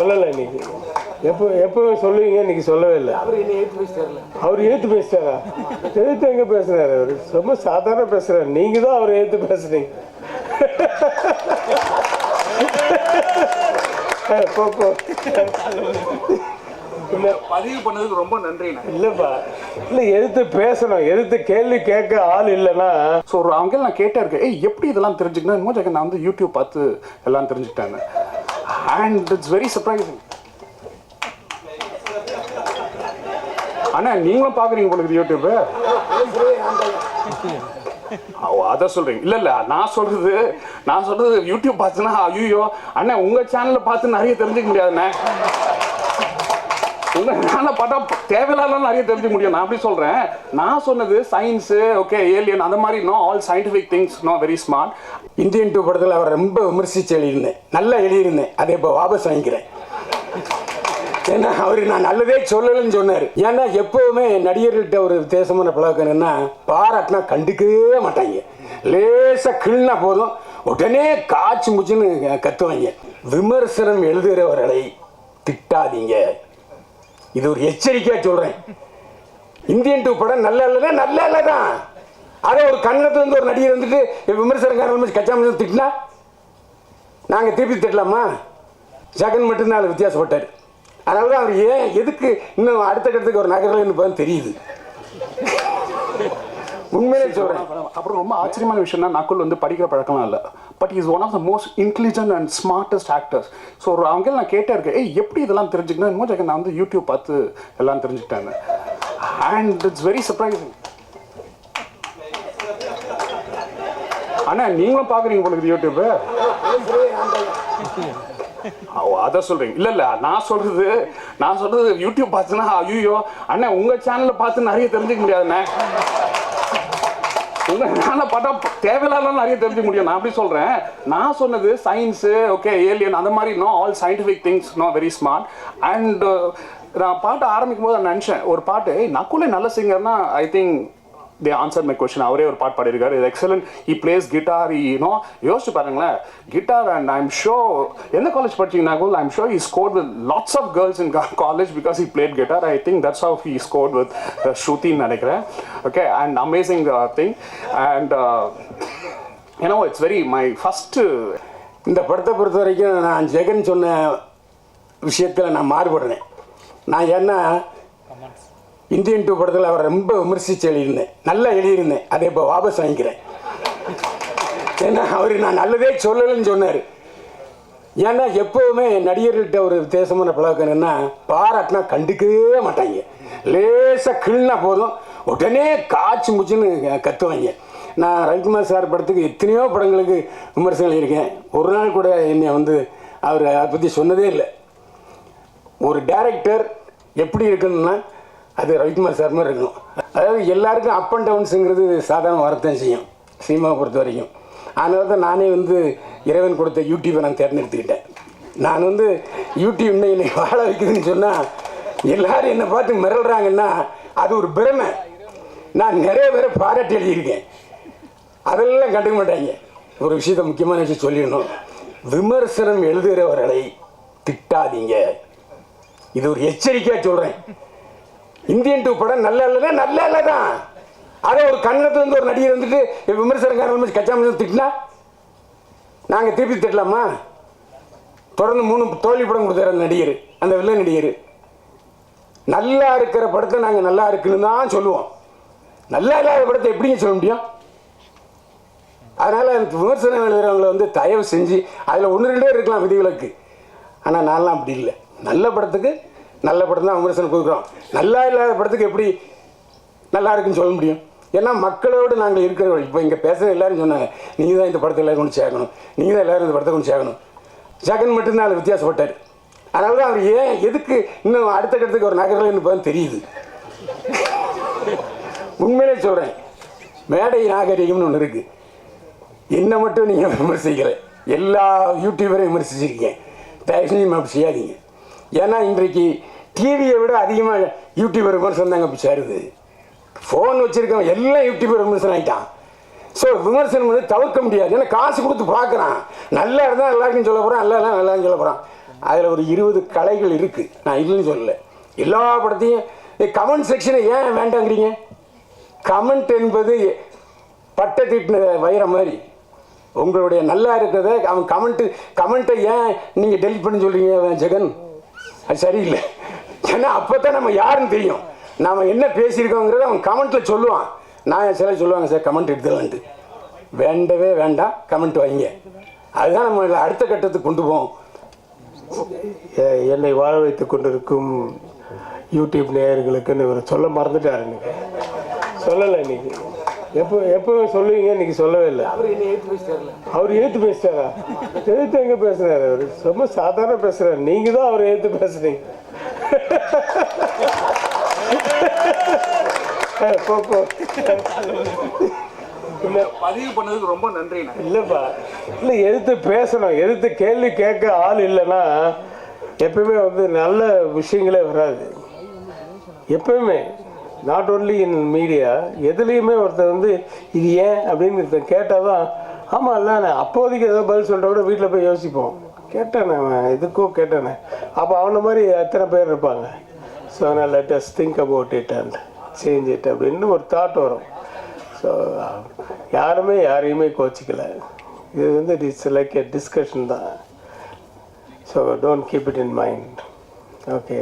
சொல்லலை இன்னைக்கு. எப்போ எப்போ சொல்லுவீங்க இன்னைக்கு சொல்லவே இல்லை. அவர் ஏத்து பேசிட்டாரா? எழுத்து எங்க பேசுறாரு அவர்? ரொம்ப சாதாரண பேசுறாரு. நீங்க தான் அவர் ஏத்து பேசுறீங்க போ, போ. இல்ல பதிவு பண்ணதுக்கு ரொம்ப நன்றிண்ணே. இல்லப்பா. இல்ல எதிர்த்து பேசணும். எதிர்த்து கேள்வி கேட்க ஆள் இல்லைன்னா. ஸோ ஒரு அவங்க நான் கேட்டே இருக்கேன் ஏய் எப்படி இதெல்லாம் தெரிஞ்சுக்கணும்? மோஜாக்க நான் வந்து யூடியூப் பார்த்து எல்லாம் தெரிஞ்சுக்கிட்டேன். அண்ட் இட்ஸ் வெரி சர்ப்ரைசிங் அண்ணா நீங்களும் பார்க்குறீங்க போல இருக்குது யூடியூப்பு ஓ அதை சொல்றீங்க. இல்ல இல்ல நான் சொல்றது நான் சொல்றது யூடியூப் பார்த்துன்னா ஐயோ அண்ணா உங்க சேனல்ல பார்த்து நிறைய தெரிஞ்சுக்க முடியாதுண்ணே. இல்லை சேனலை பார்த்தா தேவையில்லாத நிறைய தெரிஞ்சு முடியும். நான் அப்படி சொல்றேன். நான் சொன்னது சயின்ஸு ஓகே ஏலியன் அந்த மாதிரி no all scientific things no very smart Indian two படத்தில் அவர் ரொம்ப விமர்சித்து எழுதியிருந்தேன். நல்லா எழுதியிருந்தேன். அதை இப்போ வாபஸ் வாங்கிக்கிறேன். ஏன்னா அவர் நான் நல்லதே சொல்லலைன்னு சொன்னார். ஏன்னா எப்போவுமே நடிகர்கள்ட்ட ஒரு வித்தியாசமான பழக்கம் என்ன பாராட்டினா கண்டுக்கவே மாட்டாங்க. லேசாக கிள்னா போதும். உடனே காய்ச்சி முச்சுன்னு கத்துவாங்க. விமர்சனம் எழுதுகிறவர்களை திட்டாதீங்க. இது ஒரு எச்சரிக்கையாக சொல்கிறேன் இந்தியன் டூ படம் நல்லா இல்லைன்னா நல்லா இல்லை தான் அதை ஒரு கன்னத்துல இருந்து ஒரு நடிகர் வந்துட்டு விமர்சனக்காரன் கச்சா கச்சாமல் திட்டினா? நாங்கள் திருப்பி திட்டலாமா? ஜெகன் மட்டும்தான் அதில் வித்தியாசப்பட்டார். அதனால தான் அவர் ஏன் எதுக்கு இன்னும் அடுத்த கட்டத்துக்கு ஒரு நகரில் இப்போ தெரியுது. உண்மையிலே சொல்கிறேன் அப்புறம் ரொம்ப ஆச்சரியமான விஷயம்னா நக்குல் வந்து படிக்கிற பழக்கம்லாம் இல்லை. But is one of the most intelligent and smartest actors so ஒரு அவங்க நான் கேட்டே இருக்கேன் ஏய் எப்படி இதெல்லாம் தெரிஞ்சுக்கணும் மோஜாக்க நான் வந்து யூடியூப் பார்த்து எல்லாம் தெரிஞ்சுக்கிட்டேன் அண்ட் இட்ஸ் வெரி சர்ப்ரைசிங் அண்ணா நீங்களும் பார்க்குறீங்க போல யூடியூப்பு அதை சொல்றீங்க இல்ல இல்ல நான் சொல்றது நான் சொல்றது யூடியூப் பார்த்துனா ஐயோ அண்ணா உங்க சேனல்ல பார்த்து நிறைய தெரிஞ்சுக்க முடியாதுண்ணே. உங்க சேனலை பார்த்தா தேவையில்லாத நிறைய தெரிஞ்சுக்க முடியும். நான் அப்படி சொல்றேன். நான் சொன்னது சயின்ஸு ஓகே ஏலியன் அந்த மாதிரி no all scientific things no very smart and நான் பாட்டு ஆரம்பிக்கும் போது நான் நினச்சேன். ஒரு பாட்டு நக்குள்ளே நக்குலே நல்ல சிங்கர்னா I think they answer my question அவரே ஒரு பாட் பாடியிருக்காரு. இது excellent he plays guitar you know யோசிச்சு பாருங்களேன். கிட்டார் அண்ட் ஐம் ஷோ எந்த காலேஜ் படிச்சீங்கன்னா I'm sure he score with lots of girls in college because he played guitar I think that's of he scored with ஸ்ருதின்னு நினைக்கிறேன். Okay and amazing thing and ஏன்னா it's very my first இந்த படத்தை பொறுத்த வரைக்கும் நான் ஜெகன் சொன்ன விஷயத்தில் நான் மாறுபடுறேன். நான் என்ன இந்தியன் டூ படத்தில் அவர் ரொம்ப விமர்சித்து எழுதியிருந்தேன். நல்லா எழுதியிருந்தேன். அதை இப்போ வாபஸ் வாங்கிக்கிறேன். ஏன்னா அவர் நான் நல்லதே சொல்லலைன்னு சொன்னார். ஏன்னா எப்போவுமே நடிகர்கள்ட்ட ஒரு வித்தியாசமான பழக்கம் என்ன பாராட்டினா கண்டுக்கவே மாட்டாங்க. லேசாக கிள்னா போதும். உடனே காய்ச்சி முச்சுன்னு கத்துவாங்க. நான் ரவிக்குமார் சார் படத்துக்கு எத்தனையோ படங்களுக்கு விமர்சனம் எழுதியிருக்கேன். ஒரு நாள் கூட என்னை வந்து அவர் அதை பற்றி சொன்னதே இல்லை. ஒரு டேரக்டர் எப்படி இருக்கணும்னா அது ரவிக்குமார் சார் மாதிரி இருக்கணும். அதாவது எல்லாருக்கும் அப் அண்ட் டவுன்ஸுங்கிறது சாதாரண வரத்தான் செய்யும். சினிமாவை பொறுத்த வரைக்கும். அதனால தான் நானே வந்து இறைவன் கொடுத்த யூடியூப்பை நான் தேர்ந்தெடுத்துக்கிட்டேன். நான் வந்து யூடியூப் இன்னும் என்னை வாழ வைக்குதுன்னு சொன்னால் எல்லாரும் என்னை பார்த்து மிரள்றாங்கன்னா அது ஒரு பிரமை. நான் நிறைய பேரை பாராட்டி எழுதியிருக்கேன். அதெல்லாம் கண்டுக்க மாட்டாங்க. ஒரு விஷயத்த முக்கியமான விஷயம் சொல்லிடணும். விமர்சனம் எழுதுகிறவர்களை திட்டாதீங்க. இது ஒரு எச்சரிக்கையாக சொல்கிறேன் இந்தியன் டூ படம் நல்லா இல்லைன்னா நல்லா இல்லை தான் அதை ஒரு கன்னத்துல இருந்து ஒரு நடிகர் வந்துட்டு விமர்சனக்காரன் கச்சாமல் மச்சம் திட்டினா? நாங்கள் திருப்பி திட்டலாமா? தொடர்ந்து மூணு தோல்வி படம் கொடுத்தாரு அந்த நடிகர் அந்த வில்லன் நடிகர். நல்லா இருக்கிற படத்தை நாங்கள் நல்லா இருக்குன்னு தான் சொல்லுவோம். நல்லா இல்லாத படத்தை எப்படிங்க சொல்ல முடியும்? அதனால் விமர்சனம் எழுதுறவங்களை வந்து தயவு செஞ்சு அதில் ஒன்று ரெண்டே இருக்கலாம் விதிவிலக்கு. ஆனால் நான்லாம் அப்படி இல்லை. நல்ல படத்துக்கு நல்ல படம் தான் விமர்சனம் கொடுக்குறோம். நல்லா இல்லாத படத்துக்கு எப்படி நல்லா இருக்குன்னு சொல்ல முடியும்? ஏன்னா மக்களோடு நாங்கள் இருக்கிறவர்கள் இப்போ இங்கே பேசுகிற எல்லாரும் சொன்னாங்க நீங்கள் தான் இந்த படத்தை எல்லோரும் கொண்டு சேர்க்கணும். நீங்கள் தான் எல்லோரும் இந்த படத்தை கொண்டு சேர்க்கணும். ஜெகன் மட்டும்தான் அதில் வித்தியாசப்பட்டார். அதனால தான் அவர் ஏன் எதுக்கு இன்னும் அடுத்த கட்டத்துக்கு ஒரு நகரில் இப்போ தெரியுது. உண்மையிலே சொல்கிறேன் மேடை நாகரிகம்னு ஒன்று இருக்குது என்ன மட்டும் நீங்கள் விமர்சிக்கல. எல்லா யூடியூபரையும் விமர்சிச்சிருக்கீங்க. தயவு செஞ்சு அப்படி செய்யாதீங்க. ஏன்னா இன்றைக்கு டிவியை விட அதிகமாக யூடியூபர் விமர்சனம் தாங்க இப்போ சேருது. ஃபோன் வச்சுருக்கவன் எல்லாம் யூடியூபர் விமர்சனம் ஆகிட்டான் ஸோ விமர்சனம் வந்து தவிர்க்க முடியாது. ஏன்னா காசு கொடுத்து பார்க்குறான். நல்லா இருந்தால் எல்லாருக்கும் சொல்ல போகிறான் நல்லா இருந்தால் நல்லா சொல்ல போகிறான் அதில் ஒரு இருபது கலைகள் இருக்குது நான் இல்லைன்னு சொல்லலை. எல்லா படத்தையும் கமெண்ட் செக்ஷனை ஏன் வேண்டாங்கிறீங்க? கமெண்ட் என்பது பட்டை தீட்டின வைர மாதிரி. உங்களுடைய நல்லா இருக்கிறத அவன் கமெண்ட்டு கமெண்ட்டை ஏன் நீங்கள் டெலிட் பண்ணி சொல்கிறீங்க ஜெகன்? அது சரியில்லை. ஏன்னா அப்போ தான் நம்ம யாருன்னு தெரியும். நாம் என்ன பேசியிருக்கோங்கிறத அவன் கமெண்ட்டில் சொல்லுவான். நான் சில சொல்லுவாங்க சார் கமெண்ட் எடுத்துலான்ட்டு வேண்டவே வேண்டாம் கமெண்ட் வாங்க அதுதான் நம்ம அடுத்த கட்டத்துக்கு கொண்டு போவோம். என்னை வாழ வைத்து கொண்டிருக்கும் யூடியூப் நேயர்களுக்குன்னு இவர் சொல்ல மறந்துட்டார் இன்னைக்கு. சொல்லலை இன்னைக்கு. எப்போ எப்போ சொல்லுவீங்க? இன்னைக்கு சொல்லவே இல்லை. அவர் ஏத்து பேசிட்டாரா எதிர்த்து எங்க பேசுறாரு அவர்? ரொம்ப சாதாரண பேசுறாரு. நீங்க தான் அவர் ஏத்து பேசுறீங்க போ, போ. இல்ல பதிவு பண்ணதுக்கு ரொம்ப நன்றிண்ணே இல்லைப்பா. இல்லை எதிர்த்து பேசணும். எதிர்த்து கேள்வி கேட்க ஆள் இல்லைன்னா எப்பயுமே வந்து நல்ல விஷயங்களே வராது. எப்பயுமே. நாட் ஓன்லி இன் மீடியா எதுலேயுமே ஒருத்தர் வந்து இது ஏன்? அப்படின்னு ஒருத்தன் கேட்டால் தான் ஆமாம் இல்லை நான் அப்போதைக்கு ஏதோ பதில் சொல்கிற கூட வீட்டில் போய் யோசிப்போம். கேட்டேண்ணே அவன் இதுக்கும் கேட்டானே. அப்போ அவனை மாதிரி எத்தனை பேர் இருப்பாங்க? ஸோ அதனால் let us think about it and change it அப்படின்னு ஒரு தாட் வரும். ஸோ யாருமே யாரையுமே கோச்சிக்கல. இது வந்து இட்ஸ் லைக் எ டிஸ்கஷன் தான். So don't keep it in mind okay